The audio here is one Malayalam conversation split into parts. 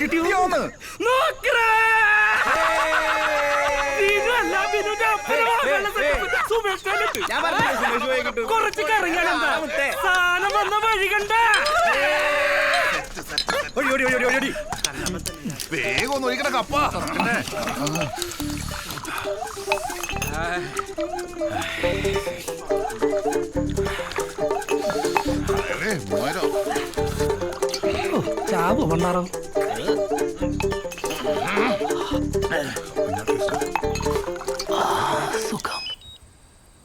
കിട്ടിയോന്ന്. കുറച്ച് എന്താ? സാധനം വന്ന വഴി കണ്ട? ഓടി ഓടി ഓടി ഓടി ഓടി. വേഗം ഒന്ന് ഒഴിക്കണ കപ്പ. അതെ. ചാവോ പണ്ടാറോ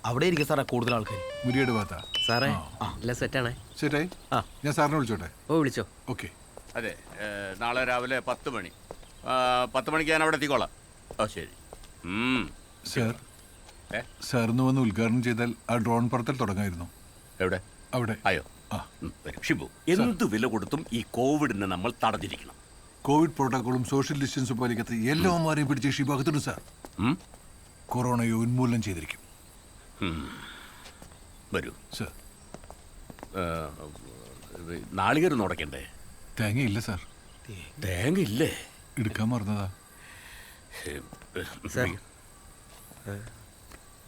അവിടെ ഇരിക്കും സാറേ കൂടുതൽ ആൾക്കാർ മുരിയുടെ ഭാഗത്താ. സാറേ എല്ലാം സെറ്റാണേ? ശരിയായി? ഞാൻ സാറിനെ വിളിച്ചോട്ടെ? ഓ വിളിച്ചോ. ഓക്കെ. അതെ നാളെ രാവിലെ പത്ത് മണി. പത്ത് മണിക്ക് ഞാൻ അവിടെ എത്തിക്കോളാം. ഓ ശരി. സാർ? സാറിന് വന്ന് ഉദ്ഘാടനം ചെയ്താൽ ആ ഡ്രോൺ പറത്തൽ തുടങ്ങായിരുന്നു. എവിടെ? അവിടെ. അയോ ആ ഉം, വരൂ. ഷിബു എന്ത് വില കൊടുത്തും ഈ കോവിഡിനെ നമ്മൾ തടഞ്ഞിരിക്കണം. കോവിഡ് പ്രോട്ടോക്കോളും സോഷ്യൽ ഡിസ്റ്റൻസും പാലിക്കാത്ത എല്ലാവന്മാരെയും പിടിച്ച ഷിഭാഗത്തുണ്ട് സാർ? കൊറോണയെ ഉന്മൂലനം ചെയ്തിരിക്കും. വരൂ. സാർ. നാളികേരം ഉടക്കണ്ടേ? തേങ്ങയില്ല സാർ. തേങ്ങ ഇല്ലേ എടുക്കാൻ മറന്നതാ.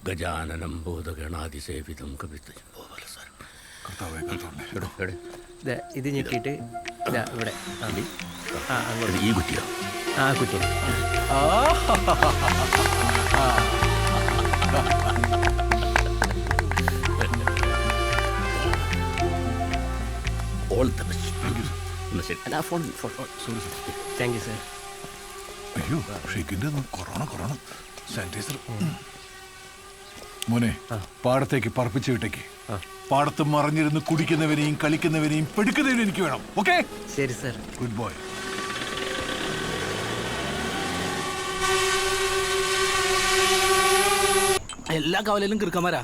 ഗജാനനം ബോധഗണാതിസേവിതം കവിത കർത്താവേ കർത്താവേ ദേ, ഇത് ഞെക്കിയിട്ട് ഇവിടെ. ആ. ആ അങ്ങോട്ട്. ഈ കുറ്റിയോ? ആ കുറ്റി ഓൾ ദ ബെസ്റ്റ് എന്നാ ശരി അല്ല phone phone sorry sir thank you sir അയ്യോ ഷെയ്ക്കിന്റെ കൊറോണ കൊറോണ. സാനിറ്റൈസർ മോനെ പാടത്തേക്ക് പറപ്പിച്ച് വിട്ടേക്ക്. പാടത്ത് മറിഞ്ഞിരുന്ന് കുടിക്കുന്നവനെയും കളിക്കുന്നവനെയും പെടുക്കുന്നവനും എനിക്ക് വേണം ഓക്കെ? ശരി സർ. Good boy. എല്ലാ കവലയിലും കിറുക്കന്മാരാ.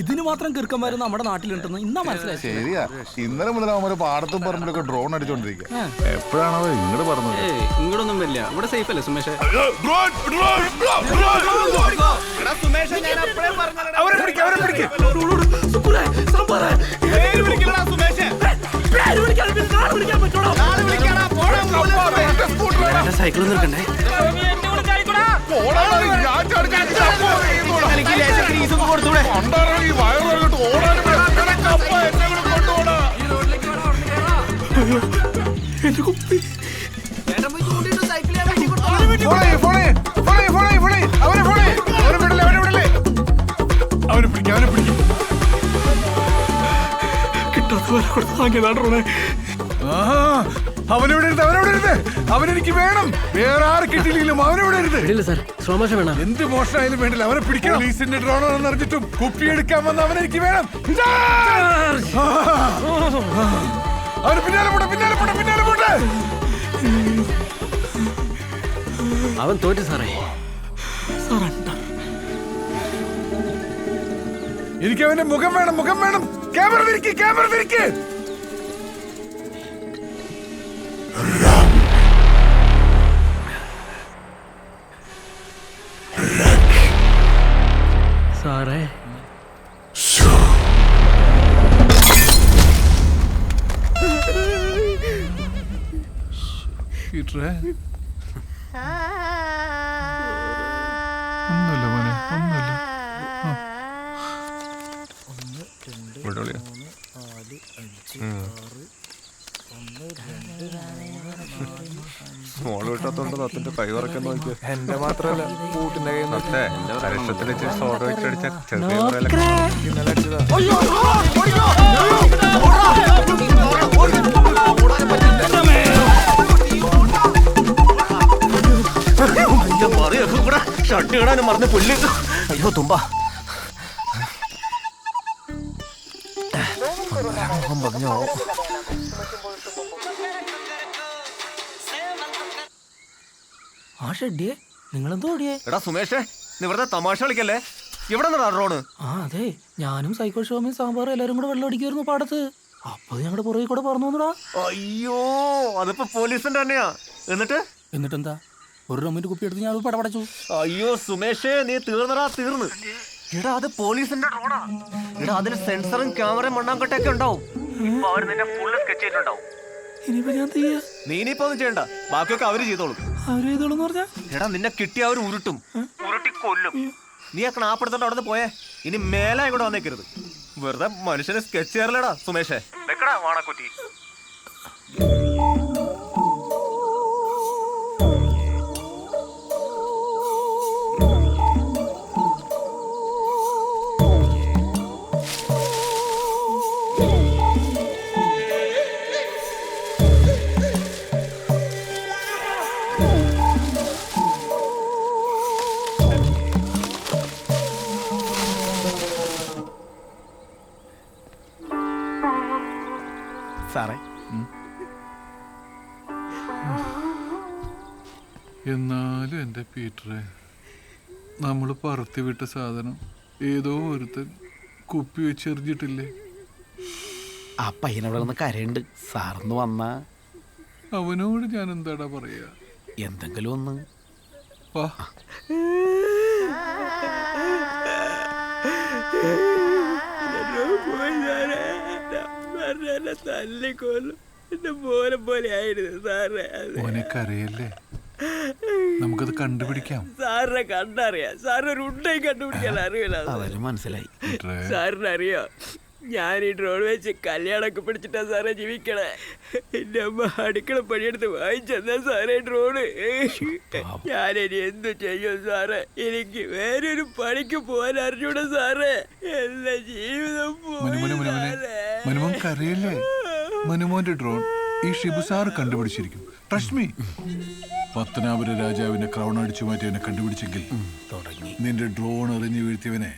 ഇതിന് മാത്രം കീർക്കന്മാര് നമ്മുടെ നാട്ടിലുണ്ടെന്ന് ഇന്നാ മനസ്സിലായി. ശരിയാ. ഇന്നലെ മുതൽ അവന്മാര് പാടത്തും പറമ്പിലൊക്കെ ഡ്രോൺ അടിച്ചോണ്ടിരിക്കുക എപ്പോഴാണോ ഇങ്ങോട്ട് പറഞ്ഞത് ഇങ്ങോട്ടൊന്നും വരില്ല. ഇവിടെ സേഫ് അല്ലേ സുമേഷ്? അവരെ പിടിക്ക് അവരെ പിടിക്ക്. സൈക്കിൾ നിർക്കണ്ടേ അവനെ പിടിക്കാം അവനെ പിടിക്കും. അവനെവിടെ ഇരുത് അവനെവിടെ ഇരുത് അവനെനിക്ക് വേണം. വേറെ ആര് കിട്ടിയില്ലെങ്കിലും അവനെവിടെ ഇരുത് ഇല്ല സാർ സ്ലോ വേണം. എന്ത് മോഷണമായാലും വേണ്ടില്ല അവനെ പിടിക്കണം. പോലീസിന്റെ ഡ്രോണാണെന്ന് അറിഞ്ഞിട്ടും കുപ്പി എടുക്കാൻ വന്ന അവനെനിക്ക് വേണം. അവന് പിന്നാലെ പോട്ടെ പിന്നാലെ പോട്ടെ പിന്നാലെ പോട്ടെ. അവൻ തോറ്റു സാറേ. എനിക്ക് അവന്റെ മുഖം വേണം മുഖം വേണം. ക്യാമറ തിരിക്ക് ക്യാമറ തിരിക്ക് സാറേ മോൾ വിട്ടത്തോണ്ട് തത്തിന്റെ കൈ വറക്കാൻ നോക്കിയോ എന്റെ മാത്രല്ല കൂട്ടിന്റെ കയ്യിൽ നിന്ന് കരക്ഷത്തിൽ വെച്ച് സോഡ വെച്ചടിച്ച ചെറിയ ഇന്നലെ അടിച്ചതാ മറന്ന് പുല്ല് അയ്യോ തുമ്പ പറഞ്ഞോ ഷെഡിയെ നിങ്ങളെന്തോ ഓടിയേ? എടാ സുമേഷേ നീ വെറുതെ തമാശ കളിക്കല്ലേ? ഇവിടെ നിന്നാ ഡ്രോണ് ആ അതെ. ഞാനും സൈക്കോ ഷോമിയും സാമ്പാറും എല്ലാരും കൂടെ വെള്ളം അടിക്കുമായിരുന്നു പാടത്ത്. അപ്പൊ ഞങ്ങളുടെ പുറകെ കൂടെ പറഞ്ഞു വന്നടാ. അയ്യോ അതിപ്പോ പോലീസിന്റെ തന്നെയാ. എന്നിട്ട്? എന്നിട്ടെന്താ? ഒരു റമ്മിന്റെ കുപ്പി എടുത്ത് ഞാൻ അത് പടപടച്ചു. അയ്യോ സുമേഷേ നീ തീർന്നടാ തീർന്ന്. എടാ അത് പോലീസിന്റെ ഡ്രോണാ എടാ അതിന് സെൻസറും ക്യാമറയും മണ്ണാങ്കട്ടൊക്കെ ഉണ്ടാവും. ഇപ്പൊ അവർ നിന്നെ ഫുള്ള് സ്കെച്ച് ചെയ്തിട്ടുണ്ടാവും. ഇനിയിപ്പോ ഞാൻ തീയ നീ ഇനിയിപ്പോ ഒന്നും ചെയ്യണ്ട. ബാക്കിയൊക്കെ അവർ ചെയ്തോളും. അവർ പറഞ്ഞാ? എടാ നിന്നെ കിട്ടിയ അവർ ഉരുട്ടും. ഉരുട്ടി കൊല്ലും. നീ ആ ക്ലാപ്പെടുത്തോണ്ട് അവിടെ പോയേ. ഇനി മേലെ ഇവിടെ വന്നേക്കരുത്. വെറുതെ മനുഷ്യനെ സ്കെച്ച് ചെയ്യാറില്ലടാ സുമേഷേ. വെക്കടാ വാണക്കുറ്റി. നമ്മൾ പറത്തി വിട്ട സാധനം ഏതോ ഒരുത്തൻ കുപ്പി വെച്ചെറിഞ്ഞിട്ടില്ലേ ആ പയ്യനവിടെ നിന്ന് കരയുണ്ട്. സാറിന്ന് വന്ന. അവനോട് ഞാൻ എന്താടാ പറയാ? എന്തെങ്കിലും ഒന്ന്. വാ. തല്ലിക്കൊല്ലും. എന്റെ പോലെ പോലെ ആയിരുന്നു സാറേ അത്. മോനെ കരയല്ലേ നമുക്കത് കണ്ടുപിടിക്കാം. സാറിനെ കണ്ടറിയാം. സാറിന് ഒരു ഉണ്ടയും കണ്ടുപിടിക്കാൻ അറിയില്ല. അവർ മനസ്സിലായി. സാറിന് അറിയോ ഞാൻ ഈ ഡ്രോൺ വെച്ച് കല്യാണമൊക്കെ പിടിച്ചിട്ടാ സാറേ ജീവിക്കണേ. എന്റെ അമ്മ അടുക്കള പണിയെടുത്ത് വാങ്ങിച്ചെന്നാ സാറേ ഡ്രോണ് ഞാനിനി എന്തു ചെയ്യും സാറേ? എനിക്ക് വേറൊരു പണിക്ക് പോകാൻ അറിഞ്ഞൂടെ സാറേ. എല്ലാ ജീവിതം അറിയില്ലേ പോയി. കരയല്ലേ? മനുമോന്റെ ഡ്രോൺ ഈ ഷിബു സാർ കണ്ടുപിടിച്ചിരിക്കും. ട്രസ്റ്റ് പത്തനാപുര രാജാവിന്റെ ക്രൗൺ അടിച്ചു മാറ്റിയവനെ കണ്ടുപിടിച്ചെങ്കിൽ തുടങ്ങി. നിന്റെ ഡ്രോൺ എറിഞ്ഞു വീഴ്ത്തിയവനെ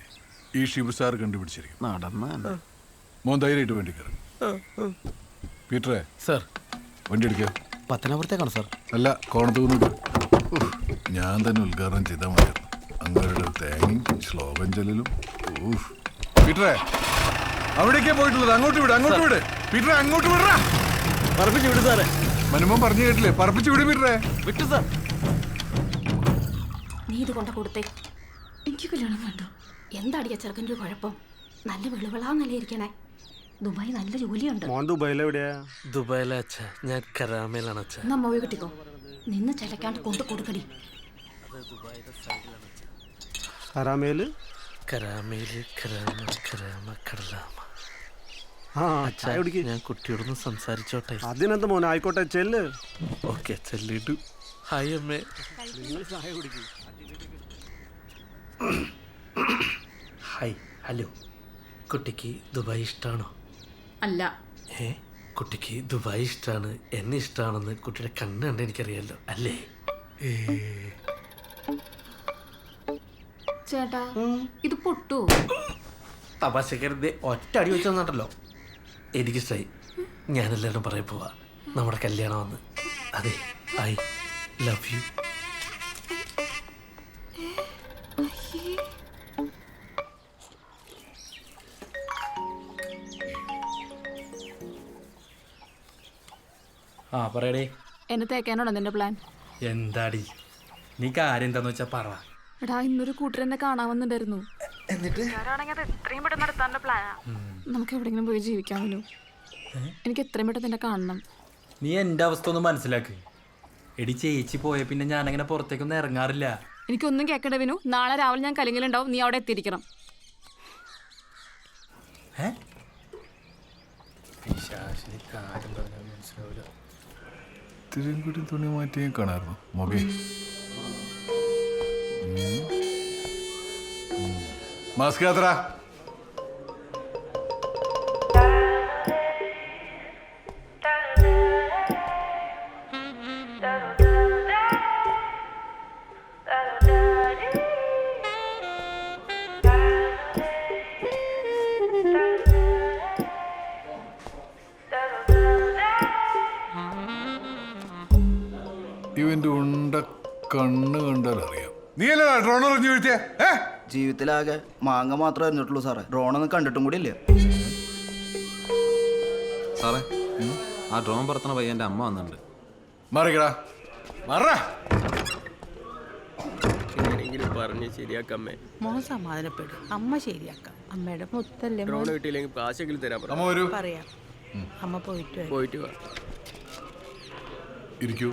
ഈ ഷിബുസാർ കണ്ടുപിടിച്ചിരിക്കും. നടന്ന മോൻ ധൈര്യമായിട്ട് വേണ്ടി കയറും. പീറ്ററെ സർ. വണ്ടി എടുക്കുക പത്തനാപുരത്തേക്കാണ് സർ. അല്ല കോണത്ത് കൊണ്ടിട്ട് ഞാൻ തന്നെ ഉദ്ഘാടനം ചെയ്താൽ മതിയായിരുന്നു അങ്ങനെ തേങ്ങയും ശ്ലോകം ചെല്ലലും. ഊഹ്. പീറ്ററെ അവിടേക്കാ പോയിട്ടുള്ളത്? അങ്ങോട്ട് വിട് അങ്ങോട്ട് വിട്. പീറ്ററെ അങ്ങോട്ട് വിടറാ. പറപ്പിച്ച് വിട് സാറേ. മനുമോൻ പറഞ്ഞു കേട്ടില്ലേ? പറപ്പിച്ചു വിടും വിട്ടേ വിട്ടു സാർ. നീ ഇത് കൊണ്ട കൊടുത്തേ. എനിക്ക് കല്യാണം വേണ്ട? എന്താടിയ ചെറുക്കന്റെ ഒരു കുഴപ്പം? നല്ല വെളുവിളാന്നല്ലേ ഇരിക്കണേ ദുബായ് നല്ല ജോലിയുണ്ട്. മോൻ ദുബായിൽ എവിടെയാ? ദുബായിലെ അച്ഛ. ഞാൻ കരാമയിലാണ് അച്ഛ. എന്നാ മോവി കിട്ടിക്കോ? നിന്ന് ചിലക്കാണ്ട് കൊണ്ട് കൊടുക്കടി. കരാമയിൽ കരാമയിൽ കരാമ കരാമ കടലാമ. ഞാൻ കുട്ടിയോടൊന്ന് സംസാരിച്ചോട്ടെ. അതിനെന്ത് മോനെ ആയിക്കോട്ടെ ചെല്ല്. ഓക്കെ ചെല്ലിട്ടു. ഹായ് അമ്മേ. Hi hello. കുട്ടിക്ക് ദുബായ് ഇഷ്ടമാണോ അല്ല. ഏ കുട്ടിക്ക് ദുബായ് ഇഷ്ടമാണ് എന്നെ ഇഷ്ടമാണെന്ന് കുട്ടിയുടെ കണ്ണ് കണ്ട് എനിക്കറിയാലോ അല്ലേ? ചേട്ടാ ഇത് പൊട്ടു? തപാശക്കരുത് ഒറ്റ അടി വെച്ചോ എനിക്കിഷ്ടായി ഞാനെല്ലാവരും പറയാൻ പോവാ. നമ്മുടെ കല്യാണം വന്ന്. അതെ ഐ ലവ് യു. ആ പറയടേ. എന്നെ തേക്കാനാണോ നിന്റെ പ്ലാൻ എന്താടി? നീ കാര്യം എന്താന്ന് വെച്ചാ പറ. എടാ ഇന്നൊരു കൂട്ടർ എന്നെ കാണാൻ വന്നിട്ടുണ്ടായിരുന്നു. നമുക്ക് എവിടെയെങ്കിലും പോയി ജീവിക്കാമല്ലോ. എനിക്ക് എത്രയും പെട്ടെന്ന് എന്നെ കാണണം. നീ എന്റെ അവസ്ഥ ഒന്ന് മനസ്സിലാക്ക്. എടി ചേച്ചി പോയ പിന്നെ ഞാൻ ഞാനങ്ങനെ പുറത്തേക്കൊന്നും ഇറങ്ങാറില്ല. എനിക്കൊന്നും കേൾക്കണ്ട വിനു. നാളെ രാവിലെ ഞാൻ കലിങ്ങിലുണ്ടാവും. നീ അവിടെ എത്തിയിരിക്കണം. ഏ? ഇത്തിരിയും കൂടി തുണി മാറ്റിയും കാണായിരുന്നു മൊബി. മാസ്ക് ജീവിതത്തിലാകെ മാങ്ങ മാത്രമേ അറിഞ്ഞിട്ടുള്ളൂ സാറേ. ഡ്രോണൊന്നും കണ്ടിട്ടും കൂടി ഇല്ല. സാറേ ആ ഡ്രോൺ പറത്തണ പയ്യന്റെ അമ്മ വന്നിട്ടുണ്ട്. മാറിക്കടാ. മറ എങ്ങനെയെങ്കിലും പറഞ്ഞ് ശരിയാക്കമ്മേ മോൻ സമാധാനപ്പെടും. അമ്മ ശരിയാക്കാം. അമ്മയുടെ മുത്തല്ലേ ഡ്രോൺ കിട്ടിയില്ലെങ്കിൽ കാശെങ്കിലും തരാൻ പറ. അമ്മ വരൂ. പറയാം. അമ്മ പോയിട്ട് പോയിട്ട് വാ. ഇരിക്കൂ.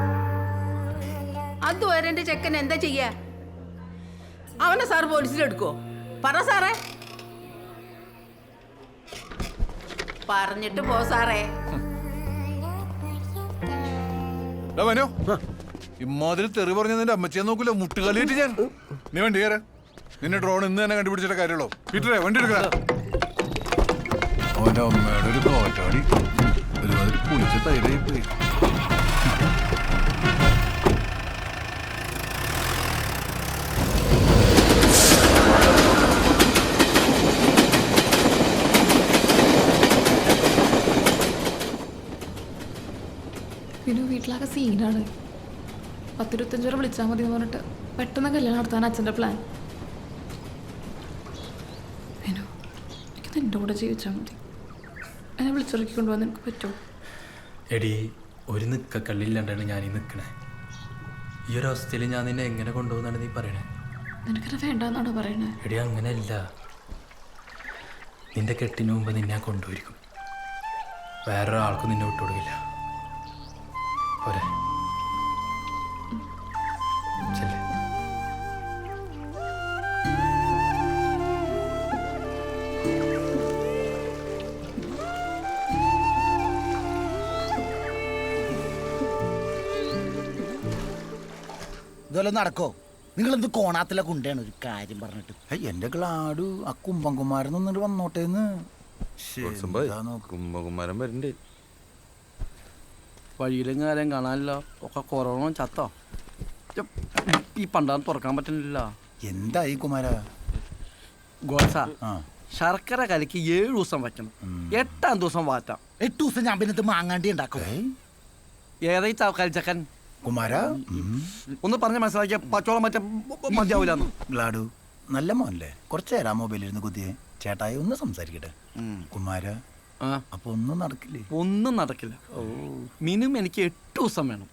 അതുവരെ എന്റെ ചെക്കൻ എന്താ ചെയ്യാ? അവനെ സാർ പോലീസിലെടുക്കോ പറ സാറേ. പറഞ്ഞിട്ട് പോ സാറേ. ഇമ്മാതിരി തെറി പറഞ്ഞ നിന്റെ അമ്മച്ചിയെ നോക്കില്ല മുട്ടുകാലിയിട്ട് ഞാൻ. നീ വണ്ടി കയറ. നിന്നെ ഡ്രോൺ ഇന്ന് തന്നെ കണ്ടുപിടിച്ചിട്ട് കാര്യമുള്ളൂ. പീറ്ററെ വണ്ടി അവന്റെ അമ്മയുടെ ഒരു കോറ്റാടി ഒരുമാതിരി പുളിച്ച തൈരായി പോയി പിന്നെ വീട്ടിലാകെ സീനാണ് പത്തിരുപത്തഞ്ച് വരെ വിളിച്ചാൽ മതി എന്ന് പറഞ്ഞിട്ട് പെട്ടെന്ന് കല്യാണം നടത്താൻ അച്ഛന്റെ പ്ലാൻ വിനു എനിക്ക് എന്റെ കൂടെ ജീവിച്ചാൽ മതി. എന്നെ വിളിച്ചിറക്കി കൊണ്ടുപോകാൻ നിനക്ക് പറ്റുമോ എടി ഒരു നിക്ക കള്ളില്ലാണ്ടാണ് ഞാൻ ഈ നിൽക്കണേ ഈ ഒരു അവസ്ഥയിൽ ഞാൻ നിന്നെ എങ്ങനെ കൊണ്ടുപോകുന്നാണ് നീ പറയണേ? നിനക്കത് വേണ്ടെന്നാണോ പറയണേ? എടി അങ്ങനെയല്ല. നിന്റെ കെട്ടിന് മുമ്പ് നിന്നെ കൊണ്ടുപോയിരിക്കും. വേറൊരാൾക്കും നിന്നെ വിട്ടുകൊടുക്കില്ല പോരെ. ചെല്ലേ. ഇതുപോലെ നടക്കോ? നിങ്ങൾ എന്ത് കോണാത്തിലെ കുണ്ടയാണ്? ഒരു കാര്യം പറഞ്ഞിട്ട്. എന്റെ ഗ്ലാഡു ആ കുംഭകുമാരൻ ഒന്നിട്ട് വന്നോട്ടേന്ന്. കുംഭകുമാരൻ വരണ്ടേ. വഴിയിലും ആരെയും കാണാനില്ല. ഒക്കെ കൊറോണ ചത്തോ? ഈ പണ്ടാന്ന് തുറക്കാൻ പറ്റുന്നില്ല. എന്തായി കുമാര? ഗോസ ശർക്കര കലക്ക് ഏഴ് ദിവസം വയ്ക്കണം. എട്ടാം ദിവസം വാറ്റാം. എട്ട് ദിവസം ഞാൻ പിന്നെ മാങ്ങാണ്ടി ഉണ്ടാക്കും? ഏതായി കലിച്ചക്കൻ ചക്കൻ കുമാര ഒന്ന് പറഞ്ഞ മനസ്സിലാക്കിയ പച്ചോളം മറ്റേ മതിയാവൂലെന്ന്. ഗ്ലാഡു നല്ല മോനല്ലേ? കുറച്ചു നേരം മൊബൈലിരുന്ന് കുത്തിയെ. ചേട്ടായി ഒന്ന് സംസാരിക്കട്ടെ. കുമാര അപ്പൊ ഒന്നും നടക്കില്ലേ. ഒന്നും നടക്കില്ല. മിനിമം എനിക്ക് എട്ട് ദിവസം വേണം.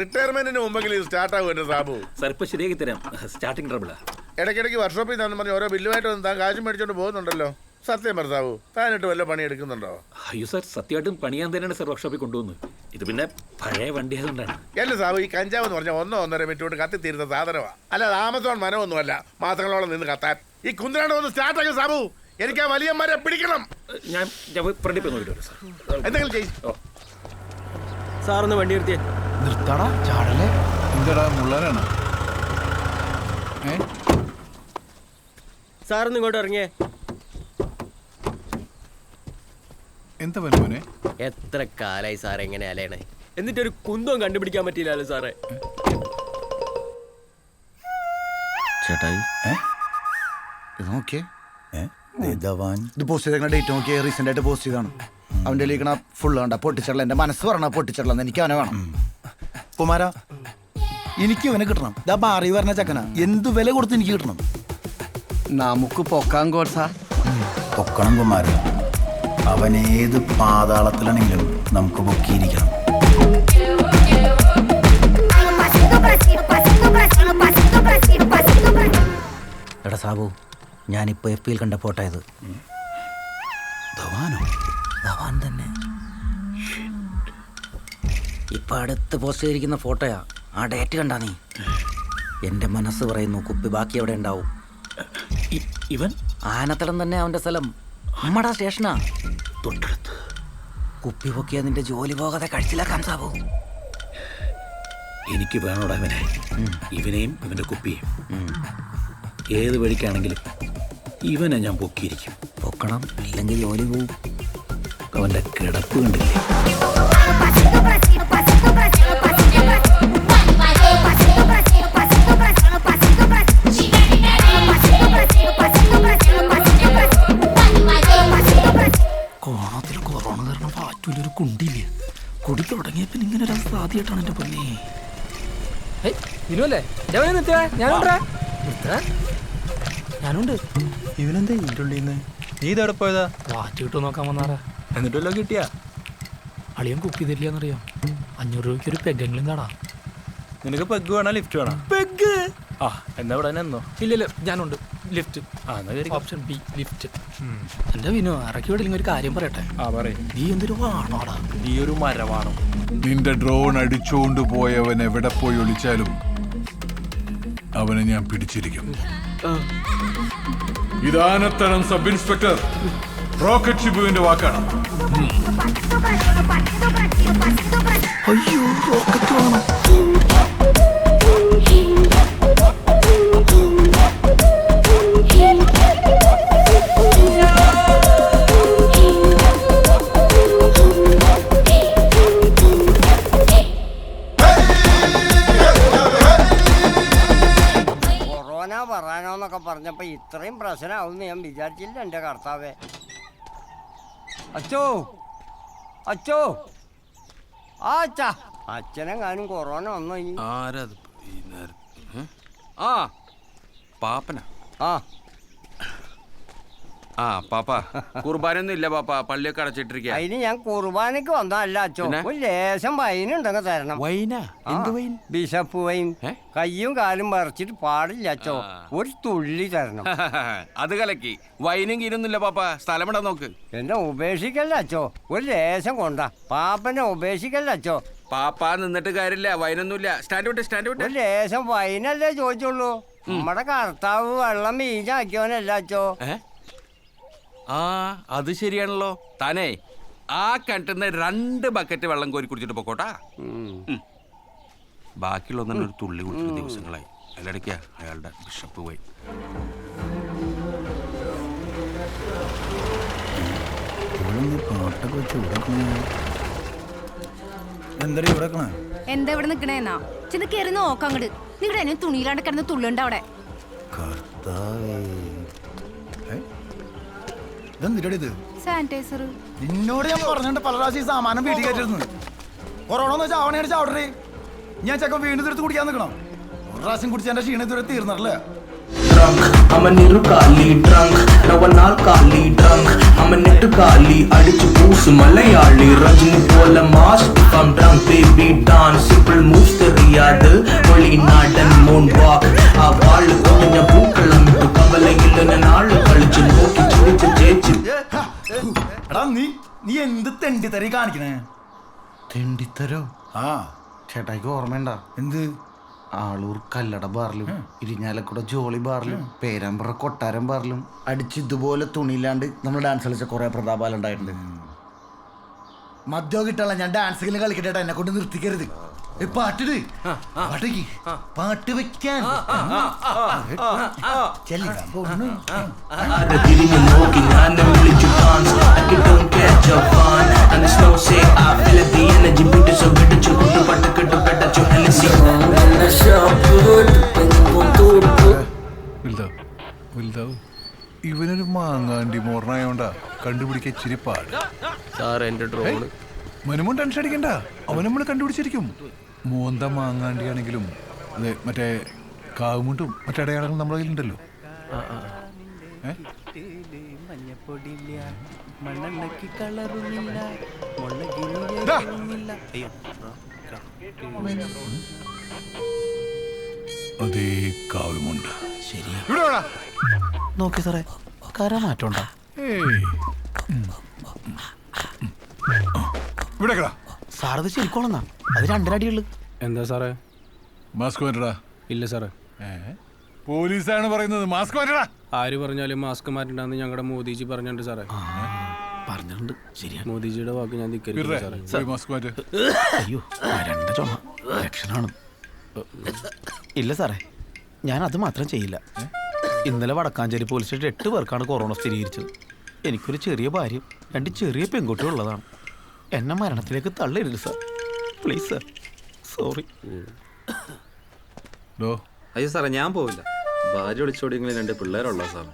റിട്ടയർമെന്റിന് മുമ്പെങ്കിലും ഇത് സ്റ്റാർട്ട് ആകും എന്റെ സാബു. സാർ ഇപ്പൊ ശരിയാക്കി തരാം. സ്റ്റാർട്ടിങ് ട്രബിളാ ഇടയ്ക്കിടയ്ക്ക് വർക്ക്ഷോപ്പിൽ നിന്ന് പറഞ്ഞ് ഓരോ ബില്ലുമായിട്ട് വന്ന് താൻ കാശും മേടിച്ചോണ്ട് പോകുന്നുണ്ടല്ലോ. സത്യം പറ സാബു താനിട്ട് വല്ല പണി എടുക്കുന്നുണ്ടോ? അയ്യോ സാർ സത്യമായിട്ടും പണിയാൻ തന്നെയാണ് സാർ വർക്ക്ഷോപ്പിൽ കൊണ്ടുവന്നത് ഇത് പിന്നെ പഴയ വണ്ടി ആയതുകൊണ്ടാണ്. അല്ല സാബു ഈ കഞ്ചാവ് എന്ന് പറഞ്ഞാൽ ഒന്നോ ഒന്നര മിനിറ്റ് കൊണ്ട് കത്തിത്തീരുന്ന സാധനമാണ് അല്ലാതെ ആമസോൺ മനമൊന്നുമല്ല മാസങ്ങളോളം നിന്ന് കത്താൻ. ഈ കുന്തിരാണ്ട് ഒന്ന് സ്റ്റാർട്ട് ആക്കും സാബു. എനിക്ക് ആ വലിയന്മാരെ പിടിക്കണം. ഞാൻ ഞാൻ ഫ്രണ്ടിൽ പോയി നോക്കിയിട്ട് വരാം സാർ. എന്തെങ്കിലും ചെയ്യും. ഓ. സാറൊന്ന് വണ്ടി നിർത്തിയേ. നിർത്തടാ ചാടല്ലേ? എന്താടാ മുള്ളനാണ്? ഏ? സാറൊന്ന് ഇങ്ങോട്ട് ഇറങ്ങിയേ. എന്താ വരുമോനെ എത്ര കാലായി സാറേ എങ്ങനെ എന്നിട്ട് എന്നിട്ടൊരു കുന്തവും കണ്ടുപിടിക്കാൻ പറ്റിയില്ലല്ലോ സാറേ. ചേട്ടായി നോക്കിയേ. ഏ? ഇത് പോസ്റ്റ് ചെയ്ത ഡേറ്റ് നോക്കിയേ റീസെന്റ് ആയിട്ട് പോസ്റ്റ് ചെയ്താണ് അവന്റെ ലീക്കണ ഫുള്ള് കണ്ട പൊട്ടിച്ചടല. എന്റെ മനസ്സ് പറഞ്ഞ പൊട്ടിച്ചടലെന്ന്. എനിക്ക് അവനെ വേണം. കുമാര എനിക്ക് ഇവനെ കിട്ടണം. ഇതാ ബാറി പറഞ്ഞ ചക്കന. എന്ത് വില കൊടുത്ത് എനിക്ക് കിട്ടണം? നമുക്ക് പൊക്കാൻ കോർസ പൊക്കണം കുമാര. അവൻ ഏത് പാതാളത്തിലാണെങ്കിലും നമുക്ക് പൊക്കിയിരിക്കണം എടാ സാബു ഞാനിപ്പോ എഫ് പിയിൽ കണ്ട ഫോട്ടോ ഇത് ധവാനോ? ധവാൻ തന്നെ. ഇപ്പൊ അടുത്ത് പോസ്റ്റ് ചെയ്തിരിക്കുന്ന ഫോട്ടോയാ ആ ഡേറ്റ് കണ്ടാ നീ. എന്റെ മനസ്സ് പറയുന്നു കുപ്പി ബാക്കി എവിടെ ഉണ്ടാവും. ഇവൻ? ആനത്തടം തന്നെ അവന്റെ സ്ഥലം. അമ്മടാ സ്റ്റേഷനാ. തൊട്ടടുത്ത്. കുപ്പി പൊക്കിയ നിന്റെ ജോലി പോകാതെ കഴിച്ചിലാക്കാൻ സാബു. എനിക്ക് വേണോടാ ഇവനെ. ഇവനെയും ഇവന്റെ കുപ്പിയും. ഏത് വഴിക്കാണെങ്കിലും. ഇവനെ ഞാൻ പൊക്കിയിരിക്കും. പൊക്കണം ഇല്ലെങ്കിൽ ജോലി പോവും. അവന്റെ കിടപ്പ് കണ്ടില്ലേ? കോണത്തിൽ കൊറോണ കാരണം പാറ്റൂലൊരു കുണ്ടില്ല കുടി തുടങ്ങിയപ്പോ ഇങ്ങനെ ഒരു അവസ്ഥ ആദ്യമായിട്ടാണ് എന്റെ പൊന്നെ. വിനുവല്ലേ? ഞാനുണ്ടാ? ഞാനുണ്ട്. ഇവനെന്താ ഉള്ളിൽ നീ ഇതെവിടെ പോയതാ? വാറ്റ് കിട്ടുമോ നോക്കാൻ വന്നാറാ എന്നിട്ടല്ലോ കിട്ടിയാ? അളിയൻ കുക്ക് ചെയ്തില്ലാന്നറിയാം അഞ്ഞൂറ് രൂപയ്ക്ക് ഒരു പെഗ്ഗെങ്കിലും താടാ. നിനക്ക് പെഗ് വേണോ? ലിഫ്റ്റ് വേണോ? പെഗ് ആ എന്നാ ഇവിടെ എന്നോ ഇല്ല ഇല്ല ഞാനുണ്ട്. ലിഫ്റ്റ് ആ എന്നാ ഓപ്ഷൻ ബി ലിഫ്റ്റ് എന്റെ വിനു ഇറക്കി വിടില്ലെങ്കിൽ ഒരു കാര്യം പറയട്ടെ? ആ പറയും. നീ എന്തൊരു വാണോടാ? നീ ഒരു മരവാണോ? നിന്റെ ഡ്രോൺ അടിച്ചുകൊണ്ട് പോയവൻ എവിടെ പോയി ഒളിച്ചാലും അവനെ ഞാൻ പിടിച്ചിരിക്കും. ഇതാനത്തരം സബ് ഇൻസ്പെക്ടർ റോക്കറ്റ് ഷിബുവിന്റെ വാക്കാണ്. അയ്യോ റോക്കറ്റ് വേണം. കൊറോണ പറയാനോന്നൊക്കെ പറഞ്ഞപ്പോ ഇത്രയും പ്രശ്നമാവും ഞാൻ വിചാരിച്ചില്ല എന്റെ കർത്താവേ. അച്ചോ അച്ചോ. ആ അച്ഛാ. അച്ഛനെങ്ങാനും കൊറോണ വന്നു ആ പാപ്പന. ആ. ആ പാപ്പാ കുർബാനൊന്നും ഇല്ല പാപ്പാ. പള്ളിയൊക്കെ അടച്ചിട്ടിരിക്കുക അതിന് ഞാൻ കുർബാനക്ക് വന്നതല്ല അച്ചോ. പിന്നെ? ഒരു ലേശം വൈനുണ്ടെങ്കിൽ തരണം. വൈനാ വൈൻ ബിഷപ്പ് വൈൻ കയ്യും കാലും പറിച്ചിട്ട് പാടില്ല അച്ചോ. ഒരു തുള്ളി തരണം. അത് കലക്കി. വൈനും കീരൊന്നുമില്ല പാപ്പ. സ്ഥലമിടാൻ നോക്ക്. എന്നെ ഉപേക്ഷിക്കല്ല അച്ചോ. ഒരു ലേശം കൊണ്ടാ. പാപ്പനെ ഉപേക്ഷിക്കല്ല അച്ചോ. പാപ്പ നിന്നിട്ട് കാര്യമില്ല. വൈനൊന്നുമില്ല സ്റ്റാൻഡ് വിട്ട് സ്റ്റാൻഡ് വിട്ട്. ലേശം വൈനല്ലേ ചോദിച്ചുള്ളൂ? നമ്മുടെ കർത്താവ് വെള്ളം മീഞ്ഞാക്കിയവനല്ല അച്ചോ. ഏ? ആ അത് ശരിയാണല്ലോ. താനേ ആ കിണറ്റുന്ന രണ്ട് ബക്കറ്റ് വെള്ളം കോരി കുടിച്ചിട്ട് പൊക്കോട്ടാ. ബാക്കിയുള്ള ഒന്നും ഒരു തുള്ളി കുടിച്ചിട്ട് ദിവസങ്ങളായി. അല്ലടക്ക അയാളുടെ ബിഷപ്പ് പോയി? എന്താ ഇവിടെ നിക്കണേന്നാ ചെന്ന് കയറി നോക്കാം അങ്ങട്. നിങ്ങളുടെ എന്നെ തുണിയിലാണ്ട് കിടന്ന് തുള്ളുണ്ട് അവിടെ. കർത്താവേ. ഏ? ഇതെന്തിരടി ഇത് സാനിറ്റൈസർ നിന്നോട് ഞാൻ പറഞ്ഞിട്ട് പല പ്രാവശ്യം ഈ സാമാനം വീട്ടിൽ കയറ്റിരുന്നു കൊറോണ എന്ന് വെച്ചാൽ അവനെ അടിച്ച് അവിടെ ഞാൻ ചെക്കൻ വീണ്ടും തീർത്ത് കുടിക്കാൻ നിൽക്കണം ഒരു പ്രാവശ്യം കുടിച്ച് എന്റെ ക്ഷീണം ഇതുവരെ തീർന്നല്ലേ drunk. I'm a little kali drunk. Now a നാൾ കാലി drunk. I'm a നെട്ട് കാലി അടിച്ചു പൂസ് മലയാളി രജനി പോലെ mass I'm drunk baby dance simple moves தெரியாது വെളിനാടൻ moon walk ആ വാള് കൊണ്ടിഞ്ഞ പൂക്കളം ഇട്ടു കവലയിൽ നാള് കളിച്ചു നോക്കി എടാ നീ നീ എന്ത് തെണ്ടിത്തരി കാണിക്കണേ? തെണ്ടിത്തരോ? ആ. ചേട്ടായിക്ക് ഓർമ്മയുണ്ട? എന്ത്? ആളൂർ കല്ലട ബാറിലും ഇരിഞ്ഞാലക്കുട ജോളി ബാറിലും പേരാമ്പ്ര കൊട്ടാരം ബാറിലും അടിച്ച് ഇതുപോലെ തുണിയില്ലാണ്ട് നമ്മൾ ഡാൻസ് കളിച്ച കൊറേ പ്രതാപാലുണ്ടായിട്ടുണ്ട്. മദ്യം കിട്ടാനുള്ള ഞാൻ ഡാൻസ് കളിക്കട്ടെ എന്നെ കൊണ്ട് നിർത്തിക്കരുത്. പാട്ടിട്. പാട്ടേക്ക് പാട്ട് വെക്കാൻ. ഇവനൊരു മാങ്ങാണ്ടി മോർണായോണ്ടാ കണ്ടുപിടിക്കാൻ ചിരിപ്പാട് പാട്. സാർ എന്റെ ഡ്രോണ് മനുമോൻ ടെൻഷൻ അടിക്കണ്ട. അവൻ നമ്മൾ കണ്ടുപിടിച്ചിരിക്കും. മോന്ത മാങ്ങാണ്ടിയാണെങ്കിലും അതെ മറ്റേ കാവുമുണ്ടും മറ്റേ അടയാളങ്ങളും നമ്മുടെ കയ്യിലുണ്ടല്ലോ? മഞ്ഞപ്പൊടിയില്ല മണ്ണെണ്ണയ്ക്ക് കളറുമില്ല. അതേ കാവുമുണ്ട്. നോക്കി സാറേ കരമാറ്റുണ്ടോ. ഇവിടെ കിടാ സാറത് ശരിക്കോളന്നാ. അത് രണ്ടരടിയുള്ളു. എന്താ സാറേ? മാസ്ക് മാറ്റടാ. ഇല്ല സാറേ. പോലീസാണ് പറയുന്നത്. മാസ്ക് മാറ്റടാ. ആര് പറഞ്ഞാലും മാസ്ക് മാറ്റണ്ടെന്ന് ഞങ്ങളുടെ മോദിജി പറഞ്ഞിട്ടുണ്ട് സാറേ. പറഞ്ഞിട്ടുണ്ട്. ശരിയാ മോദിജിയുടെ വാക്ക് ഞാൻ ധിക്കരിക്കുന്നു സാറേ. മാസ്ക് മാറ്റ്. അയ്യോ രണ്ട് ചുമ. ലക്ഷണമാണ് ഇല്ല സാറേ ഞാൻ അത് മാത്രം ചെയ്യില്ല. ഇന്നലെ വടക്കാഞ്ചേരി പോലീസ് സ്റ്റേഷൻ എട്ട് പേർക്കാണ് കൊറോണ സ്ഥിരീകരിച്ചത്. എനിക്കൊരു ചെറിയ ഭാര്യയും രണ്ട് ചെറിയ പെൺകുട്ടിയും ഉള്ളതാണ്. എന്നെ മരണത്തിലേക്ക് തള്ളരുത് സാർ. പ്ലീസ് സാർ സോറി ഡോ. അയ്യോ സാറേ ഞാൻ പോവില്ല. ഭാര്യ വിളിച്ചോടിയെങ്കിലും രണ്ട് പിള്ളേരുള്ള സാർ?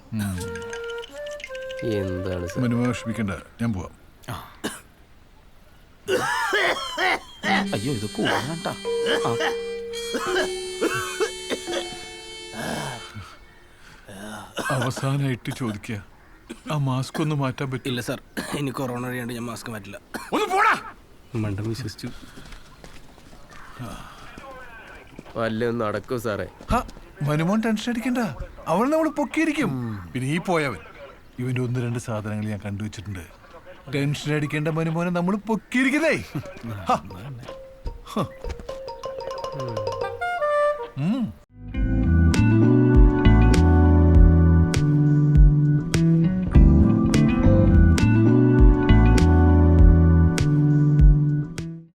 എന്താണ് മനുമ വിഷമിക്കണ്ട. ഞാൻ പോവാം. അയ്യോ ഇത് കൂടാണ്ട. അവസാനായിട്ട് ചോദിക്കുക ആ മാസ്ക് ഒന്ന് മാറ്റാൻ പറ്റില്ല സാർ. ഇനി കൊറോണ അറിയാണ്ട് ഞാൻ മാസ്ക് മാറ്റില്ല. ഒന്ന് പോടാ! മണ്ടം വിശ്വസിച്ചു. വല്ലതും നടക്കും സാറേ. മനുമോൻ ടെൻഷൻ അടിക്കണ്ട. അവൾ നമ്മൾ പൊക്കിയിരിക്കും. പിന്നെ ഈ പോയവൻ. ഇവന്റെ ഒന്ന് രണ്ട് സാധനങ്ങൾ ഞാൻ കണ്ടുവച്ചിട്ടുണ്ട് ടെൻഷൻ അടിക്കേണ്ട മനുമോനെ നമ്മൾ പൊക്കിയിരിക്കുന്നേ. ഹ. ഹ. ഉം.